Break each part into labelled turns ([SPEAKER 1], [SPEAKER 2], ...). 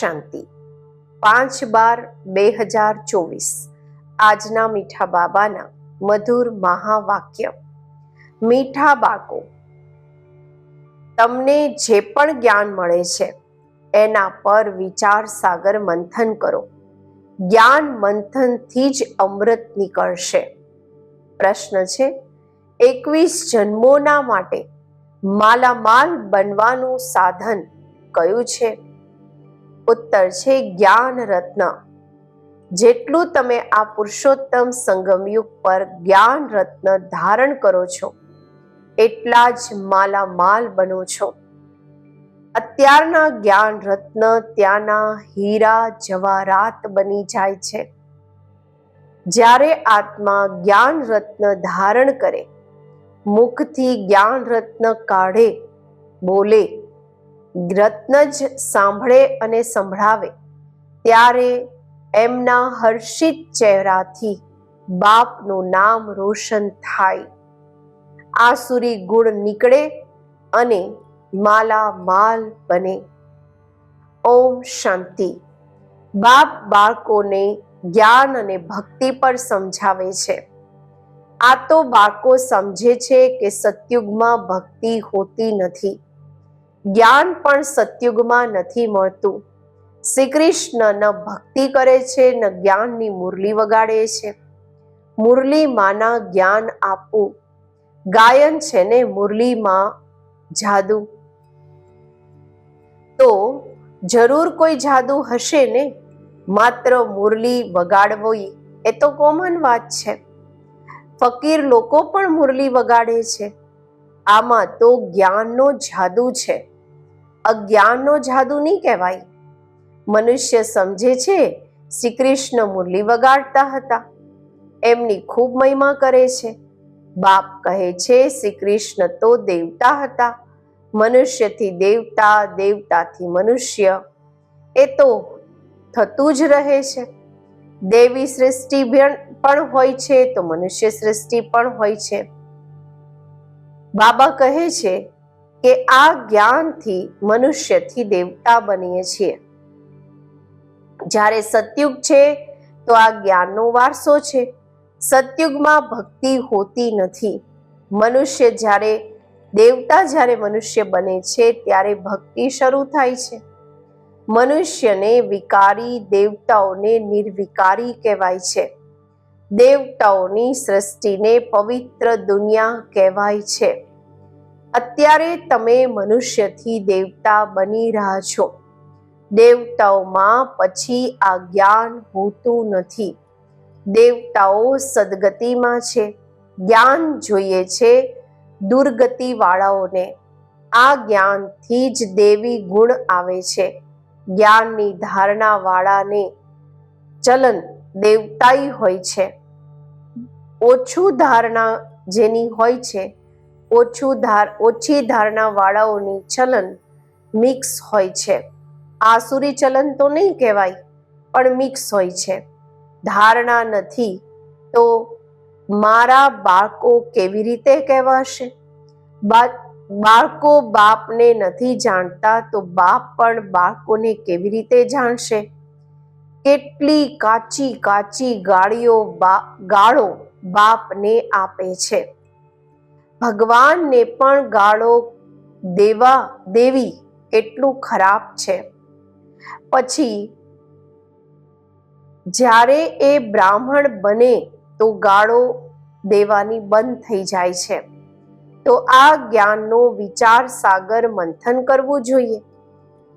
[SPEAKER 1] શાંતિ. પાંચ બાર બે હજાર ચોવીસ. આજના મીઠા બાબાના મધુર મહાવાક્ય. મીઠા બાકો તમને જે પણ જ્ઞાન મળે છે, એના પર વિચાર સાગર મંથન કરો. જ્ઞાન મંથનથી જ અમૃત નીકળશે. પ્રશ્ન છે, એકવીસ જન્મોના માટે માલામાલ બનવાનું સાધન કયું છે? ઉત્તર છે જ્ઞાન રત્ન જેટલું તમે આ પુરુષોત્તમ સંગમયુગ પર જ્ઞાન રત્ન ધારણ કરો છો, એટલા જ માલામાલ બનો છો. અત્યારના જ્ઞાન રત્ન ત્યાંના હીરા જવારાત બની જાય છે. જ્યારે આત્મા જ્ઞાન રત્ન ધારણ કરે, મુખથી જ્ઞાન રત્ન કાઢે, બોલે રત્ન જ સાંભળે અને સંભળાવે, ત્યારે એમના હર્ષિત ચહેરાથી બાપનું નામ રોશન થાય. આસુરી ગુણ નીકળે અને માલા માલ બને. ઓમ શાંતિ. બાપ બાળકોને જ્ઞાન અને ભક્તિ પર સમજાવે છે. આ તો બાળકો સમજે છે કે સતયુગમાં ભક્તિ હોતી નથી. જ્ઞાન પણ સતયુગમાં નથી મળતું. શ્રી કૃષ્ણ ન ભક્તિ કરે છે, ન જ્ઞાનની મુરલી વગાડે છે. મુરલી માના જ્ઞાન આપવું. ગાયન છે ને મુરલીમાં જાદુ. તો જરૂર કોઈ જાદુ હશે ને? માત્ર મુરલી વગાડવી, એ તો કોમન વાત છે. ફકીર લોકો પણ મુરલી વગાડે છે. આમાં તો જ્ઞાનનો જાદુ છે. અજ્ઞાનનો જાદુ નહીં કહેવાય. મનુષ્ય સમજે છે શ્રી કૃષ્ણ મુરલી વગાડતા હતા. એમની ખૂબ મહિમા કરે છે. બાપ કહે છે શ્રી કૃષ્ણ તો દેવતા હતા. મનુષ્યથી દેવતા, દેવતાથી મનુષ્ય. એ તો થતું જ રહે છે. દેવી સૃષ્ટિ પણ હોય છે તો મનુષ્ય સૃષ્ટિ પણ હોય છે. બાબા કહે છે કે આ જ્ઞાનથી મનુષ્યથી દેવતા બનીએ છીએ. જ્યારે સતયુગ છે, તો આ જ્ઞાનનો વારસો છે. સતયુગમાં ભક્તિ હોતી નથી. મનુષ્ય જ્યારે, દેવતા જ્યારે મનુષ્ય બને છે, ત્યારે ભક્તિ શરૂ થાય છે. મનુષ્યને વિકારી દેવતાઓને નિર્વિકારી કહેવાય છે. દેવતાઓની સૃષ્ટિને પવિત્ર દુનિયા કહેવાય છે. અત્યારે તમે મનુષ્યથી દેવતા બની રહ્યા છો. દેવતાઓમાં પછી આ જ્ઞાન હોતું નથી. દેવતાઓ સદગતિમાં છે. જ્ઞાન જોઈએ છે દુર્ગતિ વાળાઓને આ જ્ઞાનથી જ દેવી ગુણ આવે છે. જ્ઞાનની ધારણા વાળાને ચલન દેવતાઈ હોય છે. ઓછું ધારણા જેની હોય છે ઓછું ધાર, ઓછી ધારણાવાળાઓની ચલન મિક્સ હોય છે. આસુરી ચલન તો નહીં કહેવાય, પણ મિક્સ હોય છે. ધારણા નથી, તો મારા બાળકો કેવી રીતે કહેવાશે? બાળકો બાપને નથી જાણતા, તો બાપ પણ બાળકોને કેવી રીતે જાણશે? કેટલી કાચી કાચી ગાળીઓ ગાળો બાપને આપે છે. ભગવાનને પણ ગાળો દેવા દેવી એટલું ખરાબ છે. પછી, જ્યારે એ બ્રાહ્મણ બને તો ગાળો દેવાની બંધ થઈ જાય છે. તો આ જ્ઞાનનો વિચાર સાગર મંથન કરવું જોઈએ.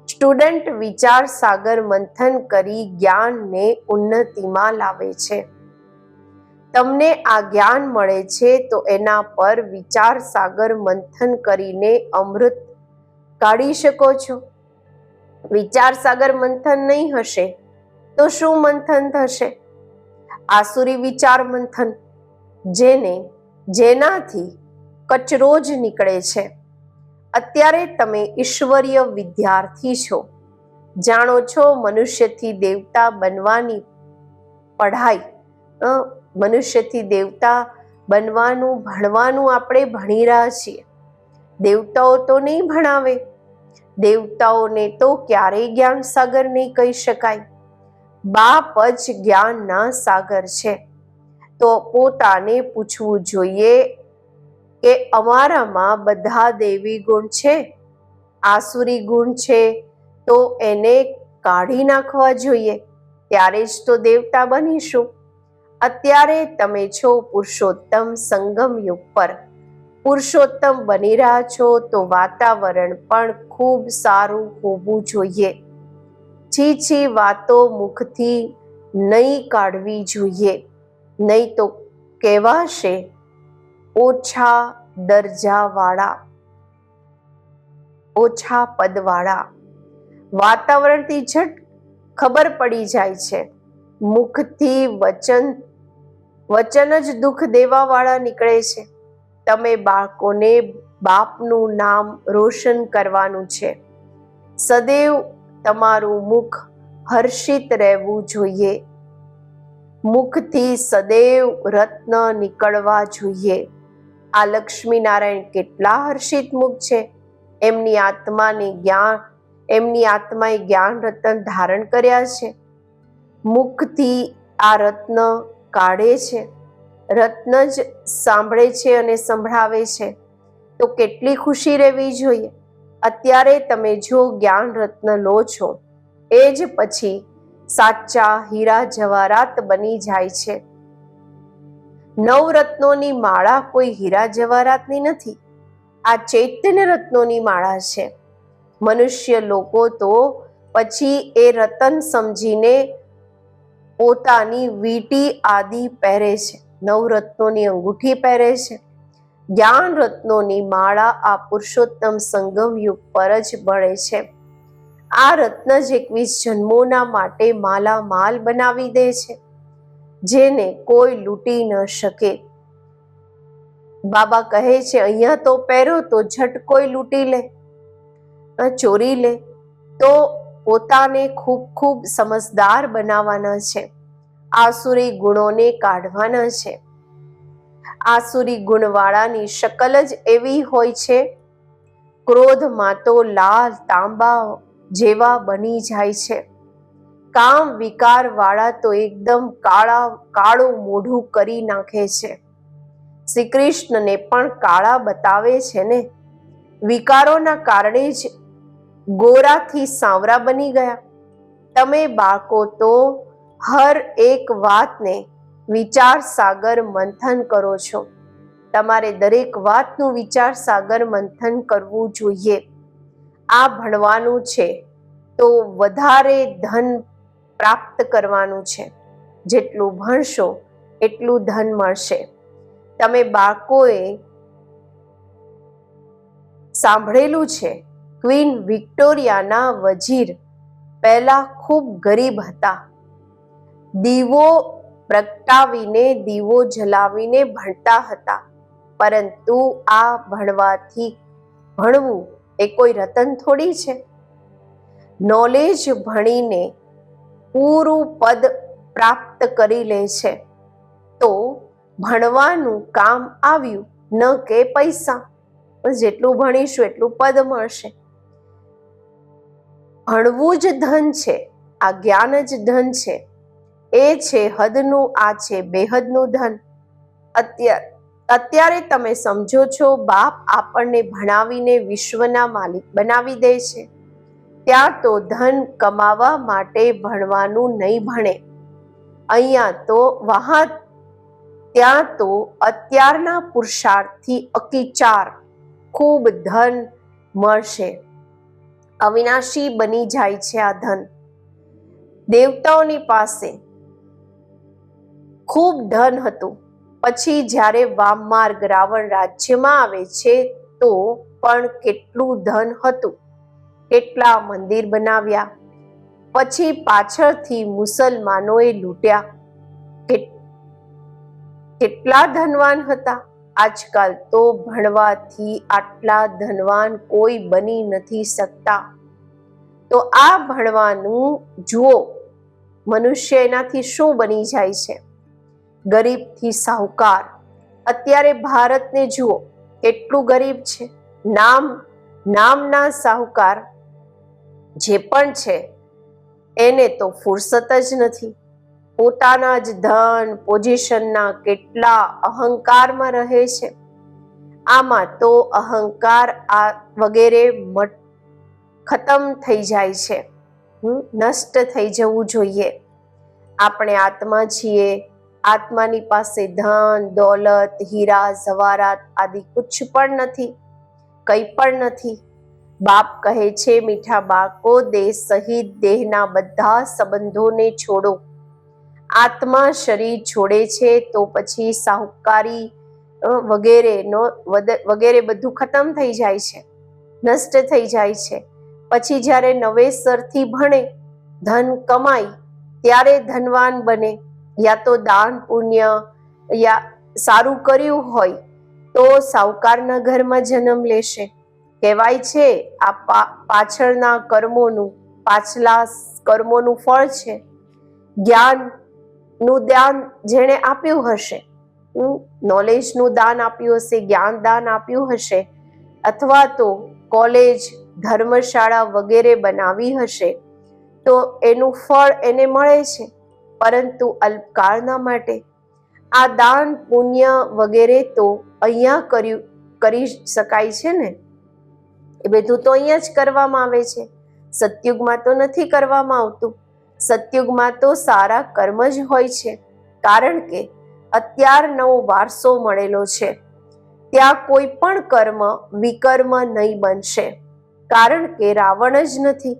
[SPEAKER 1] સ્ટુડન્ટ વિચાર સાગર મંથન કરી જ્ઞાનને ઉન્નતિમાં લાવે છે. તમને આ જ્ઞાન મળે છે, તો એના પર વિચાર સાગર મંથન કરીને અમૃત કાઢી શકો છો. વિચાર સાગર મંથન નહીં હશે, તો શું મંથન થશે? આસુરી વિચાર મંથન, જેને, જેનાથી કચરો જ નીકળે છે. અત્યારે તમે ઈશ્વરીય વિદ્યાર્થી છો. જાણો છો, મનુષ્યથી દેવતા બનવાની પઢાઈ મનુષ્યથી દેવતા બનવાનું, ભણવાનું આપણે ભણી રહ્યા છીએ. દેવતાઓ તો નહીં ભણાવે. દેવતાઓને તો ક્યારેય જ્ઞાન સાગર નહીં કહી શકાય. બાપ જ જ્ઞાનના સાગર છે. તો પોતાને પૂછવું જોઈએ કે અમારામાં બધા દેવી ગુણ છે? આસુરી ગુણ છે? તો એને કાઢી નાખવા જોઈએ. ત્યારે જ તો દેવતા બનીશું. અત્યારે તમે છો પુરુષોત્તમ સંગમ યુગ પર. પુરુષોત્તમ બની રહ્યા છો તો વાતાવરણ પણ ખૂબ સારું હોવું જોઈએ. છી છી વાતો મુખથી નહીં કાઢવી જોઈએ. નહીં તો કહેવાશે ઓછા દરજાવાળા, ઓછા પદવાળા. વાતાવરણથી ઝટ ખબર પડી જાય છે. મુખથી વચન વચન જ દુઃખ દેવા વાળા નીકળે છે. તમે બાળકોને બાપનું નામ રોશન કરવાનું છે. સદૈવ તમારું મુખ હર્ષિત રહેવું જોઈએ. મુખથી સદૈવ રત્ન નીકળવા જોઈએ. આ લક્ષ્મી નારાયણ કેટલા હર્ષિત મુખ છે. એમની આત્માને જ્ઞાન, એમની આત્માએ જ્ઞાન રત્ન ધારણ કર્યા છે. મુખથી આ રત્ન કાઢે છે, રત્ન જ સાંભળે છે અને સંભળાવે છે. તો કેટલી ખુશી રહેવી જોઈએ? અત્યારે તમે જો જ્ઞાન રત્ન લો છો, એ જ પછી સાચા હીરા જવારાત બની જાય છે. નવરત્નોની માળા કોઈ હીરા જવારાતની નથી. આ ચૈતન્ય રત્નોની માળા છે. મનુષ્ય લોકો તો પછી એ રતન સમજીને પોતાની વીટી આદિ પહેરે છે. નવરત્નોની અંગૂઠી પહેરે છે. જ્ઞાન રત્નોની માળા આ પુરુષોત્તમ સંગમ યુગ પર જ બળે છે. આ રત્ન જ એકવીસ જન્મોના માટે માલા માલ બનાવી દે છે. જેને કોઈ લૂંટી ન શકે. બાબા કહે છે, અહીંયા તો પહેરો તો ઝટ કોઈ લૂંટી લે. ચોરી લે. તો પોતાને ખૂબ ખૂબ સમજદાર બનાવવાના છે. આસુરી ગુણોને કાઢવાના છે. આસુરી ગુણવાળાની શકલ જ એવી હોય છે, ક્રોધમાં તો લાલ તાંબા જેવા બની જાય છે. કામ વિકાર વાળા તો એકદમ કાળા, કાળું મોઢું કરી નાખે છે. શ્રી કૃષ્ણને પણ કાળા બતાવે છે ને? વિકારોના કારણે જ ગોરાથી સાવરા બની ગયા. તમે બાળકો તો હર એક વાતને વિચાર સાગર મંથન કરો છો. તમારે દરેક વાતનું વિચાર સાગર મંથન કરવું જોઈએ. આ ભણવાનું છે તો વધારે ધન પ્રાપ્ત કરવાનું છે. જેટલું ભણશો એટલું ધન મળશે. તમે બાળકોએ સાંભળેલું છે ક્વીન વિક્ટોરિયાના વજીર પહેલા ખૂબ ગરીબ હતા. દીવો પ્રગટાવીને, દીવો જલાવીને ભણતા હતા. પરંતુ આ ભણવાથી ભણવું એ કોઈ રતન થોડી છે? નોલેજ ભણીને પૂરું પદ પ્રાપ્ત કરી લે છે, તો ભણવાનું કામ આવ્યું, ન કે પૈસા. જેટલું ભણીશું એટલું પદ મળશે. ભણવું જ ધન છે, આ જ્ઞાન જ ધન છે. એ છે હદનું, આ છે બેહદનું ધન. અત્યારે અત્યારે તમે સમજો છો, બાપ આપણને ભણાવીને વિશ્વના માલિક બનાવી દે છે. ત્યાં તો ધન કમાવા માટે ભણવાનું નહીં ભણે. અહીંયા તો વહા, ત્યાં તો અત્યારના પુરુષાર્થથી અકિચાર ખૂબ ધન મળશે. અવિનાશી બની જાય છે આ ધન. દેવતાઓની પાસે ખૂબ ધન હતું. પછી જ્યારે વામમાર્ગ રાવણ રાજ્યમાં આવે છે, તો પણ કેટલું ધન હતું. કેટલા મંદિર બનાવ્યા. પછી પાછળથી મુસલમાનોએ લૂંટ્યા. કેટલા ધનવાન હતા. આજકાલ તો ભણવાથી આટલા ધનવાન કોઈ બની નથી શકતા. તો આ ભણવાનું, જુઓ, મનુષ્ય એનાથી શું બની જાય છે? ગરીબથી સાહુકાર. અત્યારે ભારતને જુઓ, કેટલું ગરીબ છે? નામ, નામના સાહુકાર જે પણ છે, એને તો ફુરસત જ નથી. પોતાના જ ધન પોઝિશનના કેટલા અહંકારમાં રહે છે. આમાં તો અહંકાર આ વગેરે ખતમ થઈ જાય છે. નષ્ટ થઈ જવું જોઈએ. આપણે આત્મા છીએ. આત્માની પાસે ધન, દોલત, હીરા જવારાત આદિ કુછ પણ નથી. કંઈ પણ નથી. બાપ કહે છે, મીઠા બાળકો, દેહ સહિત દેહના બધા સંબંધોને છોડો. આત્મા શરીર છોડે છે, તો પછી સાહુકારી વગેરેનો વગેરે બધું ખતમ થઈ જાય છે, નષ્ટ થઈ જાય છે. પછી જ્યારે નવેસરથી ભણે, ધન કમાય, ત્યારે ધનવાન બને. યા તો દાન, પુણ્ય, યા સારું કર્યું હોય, તો સાવકારના ઘરમાં જન્મ લેશે. કહેવાય છે, આ પાછળના કર્મોનું, પાછલા કર્મોનું ફળ છે. જ્ઞાનનું દાન જેણે આપ્યું હશે. નોલેજનું દાન આપ્યું હશે, જ્ઞાન દાન આપ્યું હશે, અથવા તો કોલેજ ધર્મશાળા વગેરે બનાવી હશે, તો એનું ફળ એને મળે છે. પરંતુ અલ્પકાળના માટે આ દાન પુણ્ય વગેરે તો અહીંયા કર્યું, કરી શકાય છે ને? એ બધું તો અહીંયા જ કરવામાં આવે છે. સતયુગમાં તો નથી કરવામાં આવતું. સતયુગમાં તો સારા કર્મ જ હોય છે, કારણ કે અત્યારનો વારસો મળેલો છે. ત્યાં કોઈ પણ કર્મ વિકર્મ નહીં બનશે, કારણ કે રાવણ જ નથી.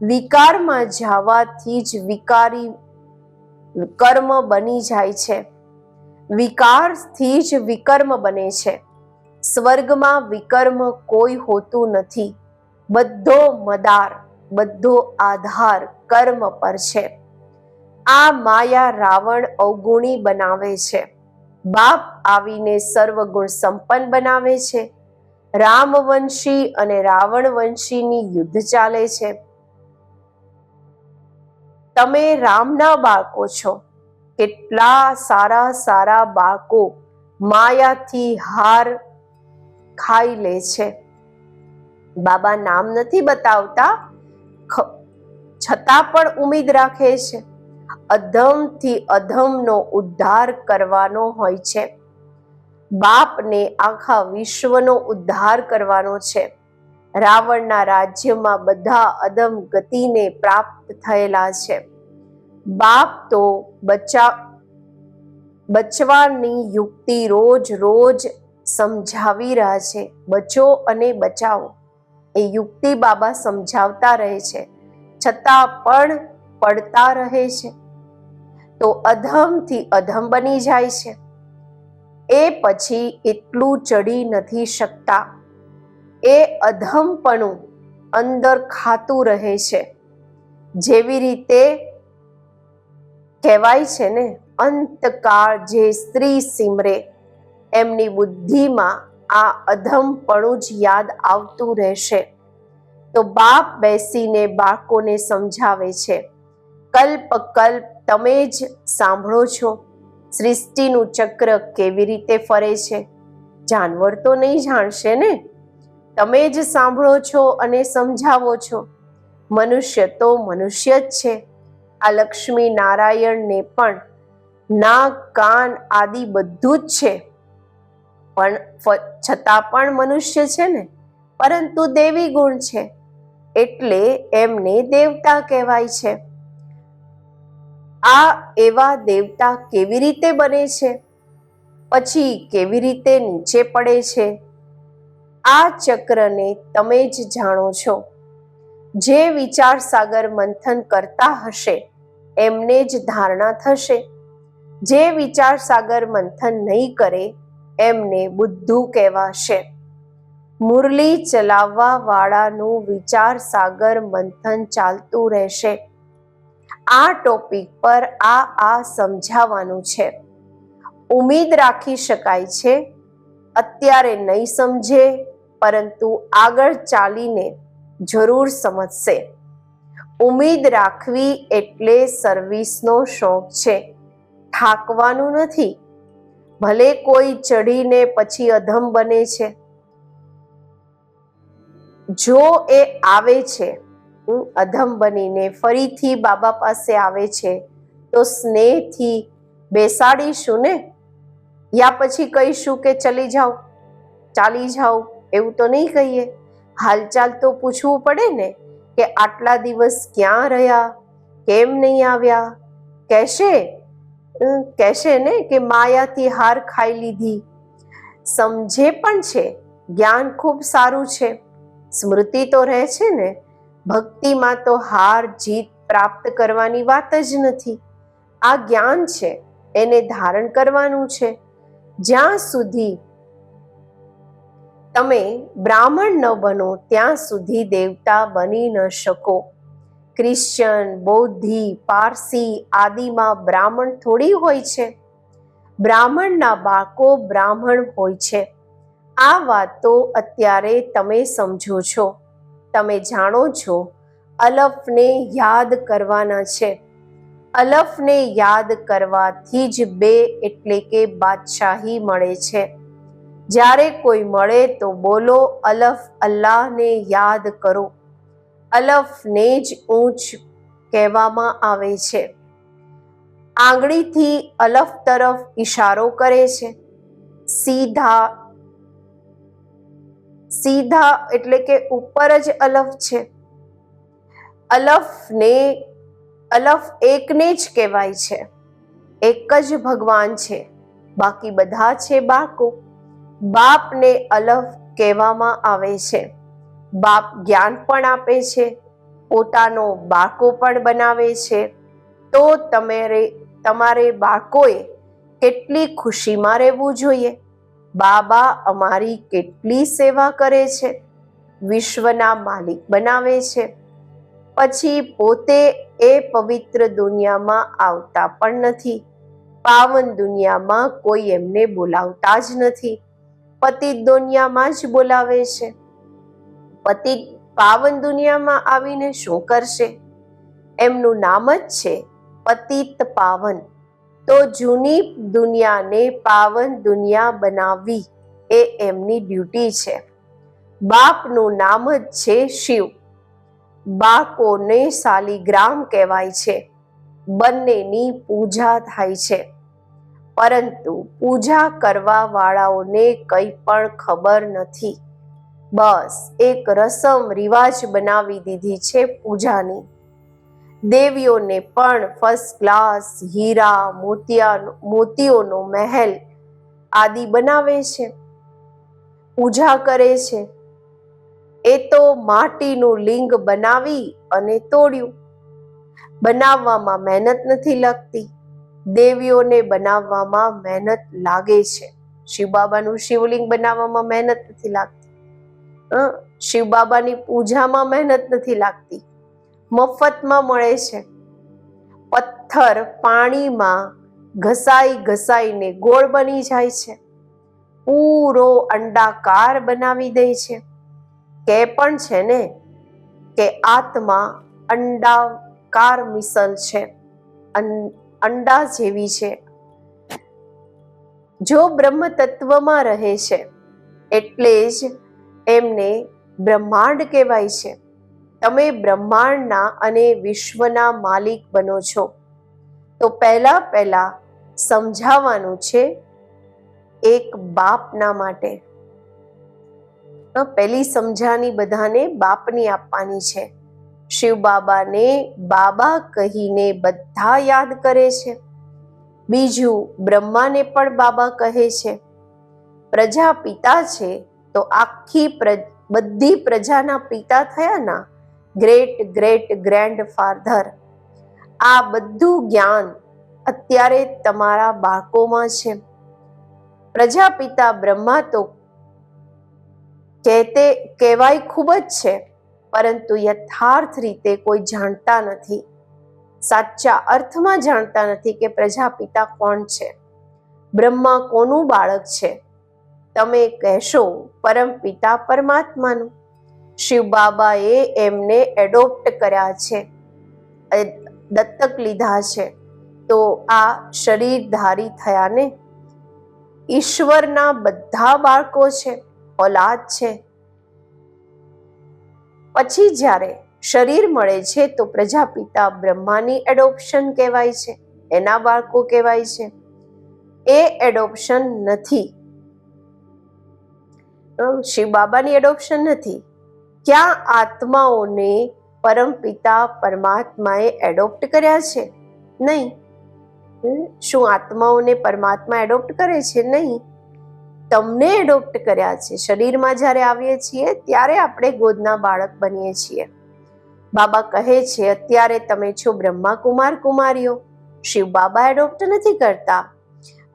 [SPEAKER 1] વિકારમાં જવાથી જ વિકારી કર્મ બની જાય છે. વિકારથી જ વિકર્મ બને છે. સ્વર્ગમાં વિકર્મ કોઈ હોતું નથી. બધો મદાર બધો આધાર કર્મ પર છે. આ માયા રાવણ અવગુણી બનાવે છે. બાપ આવીને સર્વગુણ સંપન્ન બનાવે છે. રામવંશી અને રાવણવંશીની યુદ્ધ ચાલે છે. તમે રામના બાળકો છો. કેટલા સારા સારા બાળકો માયાથી હાર ખાઈ લે છે. બાબા નામ નથી બતાવતા? છતાં પણ ઉમેદ રાખે છે. અધમથી અધમનો ઉદ્ધાર કરવાનો હોય છે. બાપને આખા વિશ્વનો ઉદ્ધાર કરવાનો છે. રાવણના રાજ્યમાં બધા અધમ ગતિને પ્રાપ્ત થયેલા છે. બાપ તો બચા, બચવાની યુક્તિ રોજ રોજ સમજાવી રહ્યા છે. બચો અને બચાવો. એ યુક્તિ બાબા સમજાવતા રહે છે. છતાં પણ પડતા રહે છે. તો અધમથી અધમ બની જાય છે. એ પછી એટલું ચડી નથી શકતા. એ અધમપણું અંદર ખાતું રહે છે. જેવી રીતે કહેવાય છે ને, અંતકાળ જે સ્ત્રી સિમરે, એમની બુદ્ધિમાં આ અધમપણું જ યાદ આવતું રહેશે. તો બાપ બેસીને બાળકોને સમજાવે છે, કલ્પ કલ્પ, તમે જ સાંભળો છો. સૃષ્ટિનું ચક્ર કેવી રીતે ફરે છે? જાનવર તો નહીં જાણશે ને? તમે જ સાંભળો છો અને સમજાવો છો. મનુષ્ય તો મનુષ્ય જ છે. આ લક્ષ્મી નારાયણને પણ નાક કાન આદિ બધું જ છે. પણ છતાં પણ મનુષ્ય છે ને? પરંતુ દેવી ગુણ છે. એટલે એમને દેવતા કહેવાય છે. આ એવા દેવતા કેવી રીતે બને છે? પછી કેવી રીતે નીચે પડે છે? આ ચક્રને તમે જ જાણો છો. જે વિચાર સાગર મંથન કરતા હશે, એમને જ ધારણા થશે. જે વિચાર સાગર મંથન નહીં કરે એમને બુદ્ધુ કહેવાશે. મુરલી ચલાવવા વાળાનું વિચાર સાગર મંથન ચાલતું રહેશે. આ ટોપિક પર આ આ સમજાવવાનું છે. ઉમેદ રાખી શકાય છે, અત્યારે નહીં સમજે, પરંતુ આગળ ચાલીને જરૂર સમજશે. ઉમેદ રાખવી એટલે સર્વિસનો શોખ છે. થાકવાનું નથી ભલે કોઈ ચડીને પછી અધમ બને છે. જો એ આવે છે અધમ બનીને ફરીથી બાબા પાસે આવે છે, તો સ્નેહથી બેસાડીશું ને? યા પછી કહીશું કે ચલી જાઓ, ચાલી જાઓ, એવું તો નહીં કહીએ. હાલચાલ તો પૂછવું પડે ને કે આટલા દિવસ ક્યાં રહ્યા, કેમ નહીં આવ્યા? કહેશે? કહેશે ને કે માયાથી હાર ખાઈ લીધી. સમજે પણ છે, જ્ઞાન ખૂબ સારું છે. સ્મૃતિ તો રહે છે ને, ભક્તિમાં તો હાર, જીત પ્રાપ્ત કરવાની વાત જ નથી. આ જ્ઞાન છે, એને ધારણ કરવાનું છે. જ્યાં સુધી તમે બ્રાહ્મણ ન બનો, ત્યાં સુધી દેવતા બની ન શકો. ક્રિશ્ચન બૌદ્ધિ, પારસી આદિમાં બ્રાહ્મણ થોડી હોય છે. બ્રાહ્મણના બાળકો બ્રાહ્મણ હોય છે. આ વાત અત્યારે તમે સમજો છો. તમે જાણો છો, અલફને યાદ કરવાના છે. અલફને યાદ કરવાથી જ બે એટલે કે બાદશાહી મળે છે. જ્યારે કોઈ મળે તો બોલો, અલફ અલ્લાહને યાદ કરો. અલફને જ ઊંચ કહેવામાં આવે છે. આંગળીથી અલફ તરફ ઈશારો કરે છે. સીધા સીધા એટલે કે ઉપર જ અલફ છે. અલફને અલફ એકને જ કહેવાય છે. એક જ ભગવાન છે. બાકી બધા છે બાકો. બાપને અલફ કહેવામાં આવે છે. બાપ જ્ઞાન પણ આપે છે, પોતાનો બાળકો પણ બનાવે છે. તો તમારે તમારે બાળકોએ કેટલી ખુશીમાં રહેવું જોઈએ? બાબા અમારી કેટલી સેવા કરે છે? વિશ્વના માલિક બનાવે છે. પછી પોતે એ પવિત્ર દુનિયામાં આવતા પણ નથી. પાવન દુનિયામાં કોઈ એમને બોલાવતા જ નથી. પતિ દુનિયામાં જ બોલાવે છે. પતિત પાવન દુનિયામાં આવીને શું કરશે? એમનું નામ જ છે પતિત પાવન. તો જૂની દુનિયાને પાવન દુનિયા બનાવવી એ એમની ડ્યુટી છે. બાપનું નામ જ છે શિવ. બાકોને શાલિગ્રામ કહેવાય છે. બંનેની પૂજા થાય છે. પરંતુ પૂજા કરવા વાળાઓને કંઈ પણ ખબર નથી. બસ, એક રસમ રિવાજ બનાવી દીધી છે પૂજાની. દેવીઓને પણ ફર્સ્ટ ક્લાસ હીરા મોતિયા મોતીઓનો મહેલ આદિ બનાવે છે. પૂજા કરે છે. એ તો માટીનું લિંગ બનાવી અને તોડ્યું. બનાવવામાં મહેનત નથી લાગતી. દેવીઓને બનાવવામાં મહેનત લાગે છે. શિવ બાબાનું શિવલિંગ બનાવવામાં મહેનત નથી લાગતી? શિવ બાબાની પૂજામાં મહેનત નથી લાગતી. મફતમાં મળે છે. પથ્થર પાણીમાં ઘસાઈ ઘસાઈને ગોળ બની જાય છે. પૂરો અંડાકાર બનાવી દે છે. કે પણ છે ને, કે આત્મા અંડાકાર મિસલ છે. અંડા જેવી છે. જો બ્રહ્મ તત્વમાં રહે છે, એટલે જ એમને બ્રહ્માંડ કહેવાય છે. તમે બ્રહ્માંડના અને વિશ્વના માલિક બનો છો. તો પહેલા પહેલા સમજાવવાનું છે એક બાપના માટે. પહેલી સમજાની બધાને બાપની આપવાની છે. શિવ બાબાને બાબા કહીને બધા યાદ કરે છે. બીજું બ્રહ્માને પણ બાબા કહે છે. પ્રજા પિતા છે તો આખી બધી પ્રજાના પિતા થયા ના ગ્રેટ ગ્રેટ ગ્રેન્ડ ફાધર આ બધું જ્ઞાન અત્યારે તમારા બાળકોમાં છે. પ્રજાપિતા બ્રહ્મા તો કહેતે, કહેવાય ખૂબ જ છે, પરંતુ યથાર્થ રીતે કોઈ જાણતા નથી. સાચા અર્થમાં જાણતા નથી કે પ્રજાપિતા કોણ છે. બ્રહ્મા કોનું બાળક છે? તમે કહેશો, પરમ પિતા પરમાત્માનું. શિવ બાબાએ એમને એડોપ્ટ કર્યા છે દત્તક લીધા છે. તો આ શરીરધારી થયા ને ઈશ્વરના બધા બાળકો છે, ઓલાદ છે. પછી જ્યારે શરીર મળે છે, તો પ્રજાપિતા બ્રહ્માની એડોપ્શન કહેવાય છે, એના બાળકો કહેવાય છે. એ એડોપ્શન નથી. શિવ બાબાની એડોપ્શન નથી. ક્યાં આત્માઓને પરમપિતા પરમાત્માએ એડોપ્ટ કર્યા છે? નહીં. શું આત્માઓને પરમાત્મા એડોપ્ટ કરે છે? નહીં. તમને એડોપ્ટ કર્યા છે. શરીરમાં જ્યારે આવીએ છીએ, ત્યારે આપણે ગોદના બાળક બનીએ છીએ. બાબા કહે છે, અત્યારે તમે છો બ્રહ્મા કુમાર કુમારીઓ. શિવ બાબા એડોપ્ટ નથી કરતા.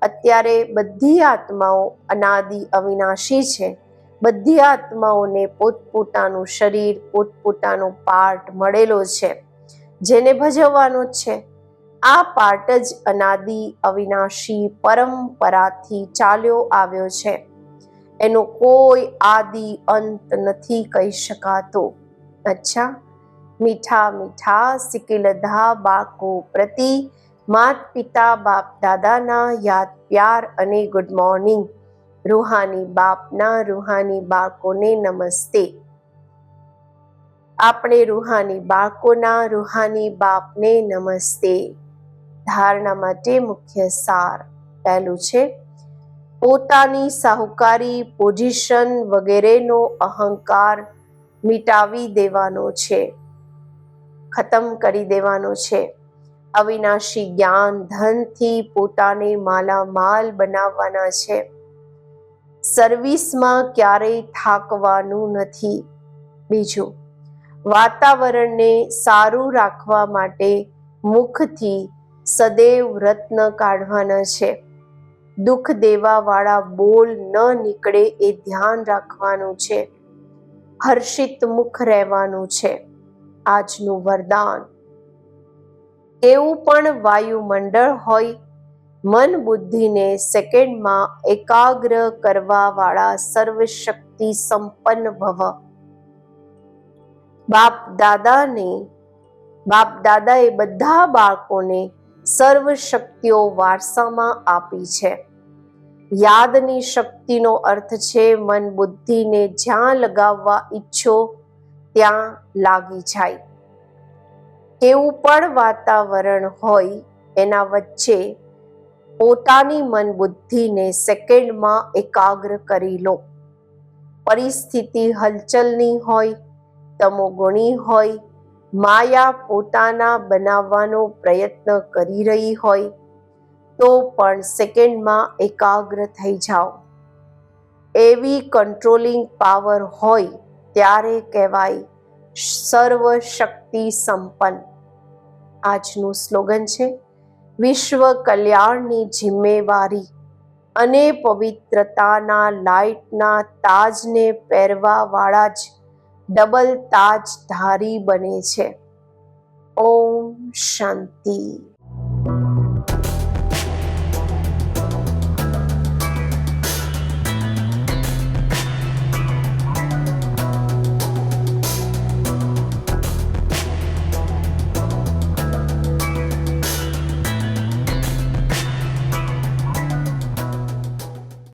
[SPEAKER 1] અત્યારે બધી આત્માઓ અનાદિ અવિનાશી છે. બધી આત્માઓને પોતપોતાનું શરીર, પોતપોતાનો પાર્ટ મળેલો છે, જેને ભજવવાનો છે. આ પાર્ટ જ અનાદિ અવિનાશી પરંપરાથી ચાલ્યો આવ્યો છે. એનો કોઈ આદિ અંત નથી કહી શકાતો. અચ્છા, મીઠા મીઠા સિકિલધા બાકો પ્રતિ માત પિતા બાપ દાદાના યાદ પ્યાર અને ગુડ મોર્નિંગ રૂહાની બાપના રૂહાની બાળકોને નમસ્તે. આપણે રૂહાની બાળકોના રૂહાની બાપને નમસ્તે. ધારણા માટે મુખ્ય સાર પહેલું છે, પોતાની સાહુકારી, પોઝિશન વગેરેનો અહંકાર મિટાવી દેવાનો છે, ખતમ કરી દેવાનો છે. અવિનાશી જ્ઞાન ધનથી પોતાને માલામાલ બનાવવાના છે. સર્વિસમાં ક્યારેય થાકવાનું નથી. બીજું, વાતાવરણને સારું રાખવા માટે મુખથી સદૈવ રત્ન કાઢવાના છે. દુઃખ દેવાવાળા બોલ ન નીકળે એ ધ્યાન રાખવાનું છે. હર્ષિત મુખ રહેવાનું છે. આજનું વરદાન. એવું પણ વાયુમંડળ હોય મન બુદ્ધિને સેકન્ડમાં એકાગ્ર કરવાવાળા સર્વશક્તિ સંપન્ન ભવ. બાપ દાદાને, બાપ દાદાએ બધા બાળકોને સર્વ શક્તિઓ વારસામાં આપી છે. યાદની શક્તિનો અર્થ છે મન બુદ્ધિને જ્યાં લગાવવા ઈચ્છો ત્યાં લાગી જાય. કેવું પણ વાતાવરણ હોય એના વચ્ચે પોતાની મન બુદ્ધિને સેકન્ડમાં એકાગ્ર કરી લો. પરિસ્થિતિ હલચલની હોય, તમોગુણી હોય, માયા પોતાના બનાવવાનો પ્રયત્ન કરી રહી હોય, તો પણ સેકન્ડમાં એકાગ્ર થઈ જાઓ. એવી કંટ્રોલિંગ પાવર હોય ત્યારે કહેવાય સર્વ શક્તિ સંપન્ન. આજનું સ્લોગન છે વિશ્વ કલ્યાણની જિમ્મેવારી અને પવિત્રતાના લાઇટના તાજને પહેરવાવાળા જ ડબલ તાજધારી બને છે. ઓમ શાંતિ.